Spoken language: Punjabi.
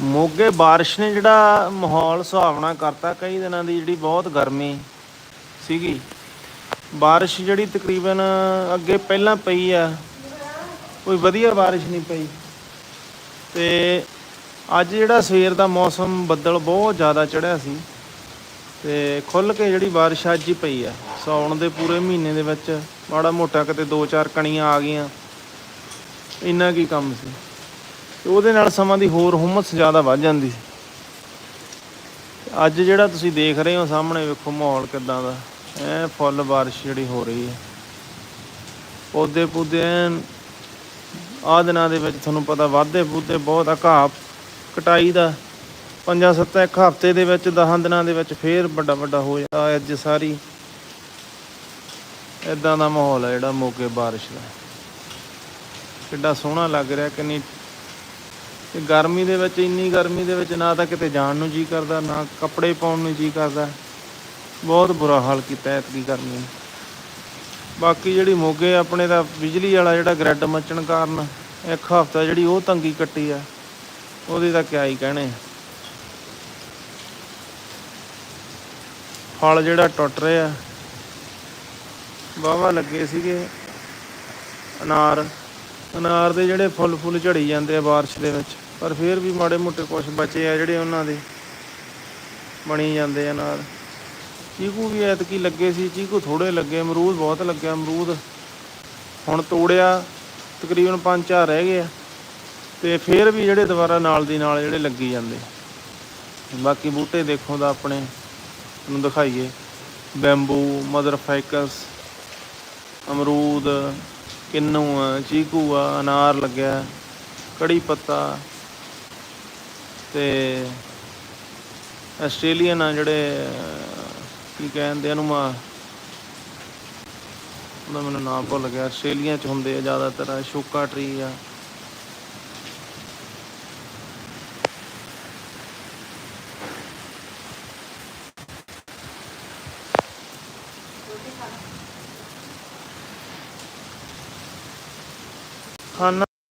ਮੋਗੇ ਬਾਰਿਸ਼ ਨੇ ਜਿਹੜਾ ਮਾਹੌਲ ਸੁਹਾਵਣਾ ਕਰਤਾ, ਕਈ ਦਿਨਾਂ ਦੀ ਜਿਹੜੀ ਬਹੁਤ ਗਰਮੀ ਸੀਗੀ। ਬਾਰਿਸ਼ ਜਿਹੜੀ ਤਕਰੀਬਨ ਅੱਗੇ ਪਹਿਲਾਂ ਪਈ ਆ, ਕੋਈ ਵਧੀਆ ਬਾਰਿਸ਼ ਨਹੀਂ ਪਈ। ਤੇ ਅੱਜ ਜਿਹੜਾ ਸਵੇਰ ਦਾ ਮੌਸਮ ਬੱਦਲ ਬਹੁਤ ਜ਼ਿਆਦਾ ਚੜਿਆ ਸੀ। ਤੇ ਖੁੱਲ ਕੇ ਜਿਹੜੀ ਬਾਰਿਸ਼ ਅੱਜ ਹੀ ਪਈ ਆ, ਸਾਉਣ ਦੇ ਪੂਰੇ ਮਹੀਨੇ ਦੇ ਵਿੱਚ ਮਾੜਾ ਮੋਟਾ ਕਿਤੇ 2-4 ਕਣੀਆਂ ਆ ਗਈਆਂ। ਇੰਨਾ ਕੀ ਕੰਮ ਸੀ। ਤੇ ਉਹਦੇ ਨਾਲ ਸਮਾਂ ਦੀ ਹੋਰ ਹੁਮਸ ਜ਼ਿਆਦਾ ਵੱਧ ਜਾਂਦੀ ਸੀ। ਅੱਜ ਜਿਹੜਾ ਤੁਸੀਂ ਦੇਖ ਰਹੇ ਹੋ ਸਾਹਮਣੇ ਵੇਖੋ ਮਾਹੌਲ ਕਿਦਾਂ ਦਾ। ਐ ਫੁੱਲ ਬਾਰਿਸ਼ ਜਿਹੜੀ ਹੋ ਰਹੀ ਹੈ। ਪੌਦੇ ਪੌਦੇ ਐਨ ਆਹ ਦਿਨਾਂ ਦੇ ਵਿੱਚ ਤੁਹਾਨੂੰ ਪਤਾ ਵਾਧੇ ਬੂਧੇ ਬਹੁਤ ਆ। ਘਾਹ ਕਟਾਈ ਦਾ ਪੰਜਾਂ ਸੱਤਾਂ ਇੱਕ ਹਫ਼ਤੇ ਦੇ ਵਿੱਚ 10 ਦਿਨਾਂ ਦੇ ਵਿੱਚ ਫੇਰ ਵੱਡਾ ਵੱਡਾ ਹੋ ਜਾਂਦਾ ਅੱਜ ਸਾਰੀ। ਇਦਾਂ ਦਾ ਮਾਹੌਲ ਹੈ ਜਿਹੜਾ ਮੋਗੇ ਬਾਰਿਸ਼ ਦਾ। ਕਿੱਡਾ ਸੋਹਣਾ ਲੱਗ ਰਿਹਾ, ਕਿੰਨੀ ਤੇ ਗਰਮੀ ਦੇ ਵਿੱਚ, ਇੰਨੀ ਗਰਮੀ ਦੇ ਵਿੱਚ ਨਾ ਤਾਂ ਕਿਤੇ ਜਾਣ ਨੂੰ ਜੀ ਕਰਦਾ, ਨਾ ਕੱਪੜੇ ਪਾਉਣ ਨੂੰ ਜੀ ਕਰਦਾ। ਬਹੁਤ ਬੁਰਾ ਹਾਲ ਕੀਤਾ ਐਤਕੀ ਗਰਮੀ ਨੇ। ਬਾਕੀ ਜਿਹੜੀ ਮੋਗੇ ਆਪਣੇ ਦਾ ਬਿਜਲੀ ਵਾਲਾ ਜਿਹੜਾ ਗ੍ਰਿਡ ਮੱਚਣ ਕਾਰਨ, ਇੱਕ ਹਫ਼ਤਾ ਜਿਹੜੀ ਉਹ ਤੰਗੀ ਕੱਟੀ ਆ, ਉਹਦੇ ਤਾਂ ਕਿਆ ਹੀ ਕਹਿਣੇ। ਫਲ ਜਿਹੜਾ ਟੁੱਟ ਰਿਹਾ ਵਾਹਵਾ ਲੱਗੇ ਸੀਗੇ। ਅਨਾਰ ਅਨਾਰ ਦੇ ਜਿਹੜੇ ਫੁੱਲ ਫੁੱਲ ਝੜੀ ਜਾਂਦੇ ਆ ਬਾਰਿਸ਼ ਦੇ ਵਿੱਚ। ਪਰ ਫਿਰ ਵੀ ਮਾੜੇ ਮੋਟੇ ਕੁਝ ਬਚੇ ਆ ਜਿਹੜੇ ਉਹਨਾਂ ਦੇ ਬਣੀ ਜਾਂਦੇ ਆ ਨਾਲ। ਚੀਕੂ ਵੀ ਐਤਕੀ ਲੱਗੇ ਸੀ, ਚੀਕੂ ਥੋੜੇ ਲੱਗੇ, ਅਮਰੂਦ ਬਹੁਤ ਲੱਗਿਆ ਅਮਰੂਦ ਹੁਣ ਤੋੜਿਆ, ਤਕਰੀਬਨ 5-4 ਰਹਿ ਗਏ ਆ। ਤੇ ਫਿਰ ਵੀ ਜਿਹੜੇ ਦੁਬਾਰਾ ਨਾਲ ਦੀ ਨਾਲ ਜਿਹੜੇ ਲੱਗੀ ਜਾਂਦੇ। ਬਾਕੀ ਬੂਟੇ ਦੇਖੋ ਦਾ ਆਪਣੇ ਨੂੰ ਦਿਖਾਈਏ। ਬੈਂਬੂ, ਮਦਰ ਫਾਈਕਸ ਅਮਰੂਦ, ਕਿੰਨੂ ਆ, ਚੀਕੂ ਆ, ਅਨਾਰ ਲੱਗਿਆ, ਕੜੀ ਪੱਤਾ ਤੇ ਆਸਟ੍ਰੇਲੀਅਨ ਆ ਜਿਹੜੇ ਕੀ ਕਹਿੰਦੇ ਆ ਨੂੰ ਮਾ ਉਹਦਾ ਮੈਨੂੰ ਨਾਮ ਭੁੱਲ ਗਿਆ। ਆਸਟ੍ਰੇਲੀਆ ਚ ਹੁੰਦੇ ਆ ਜ਼ਿਆਦਾਤਰ ਸ਼ੋਕਾ ਟਰੀ ਆ। ਖਾਣਾ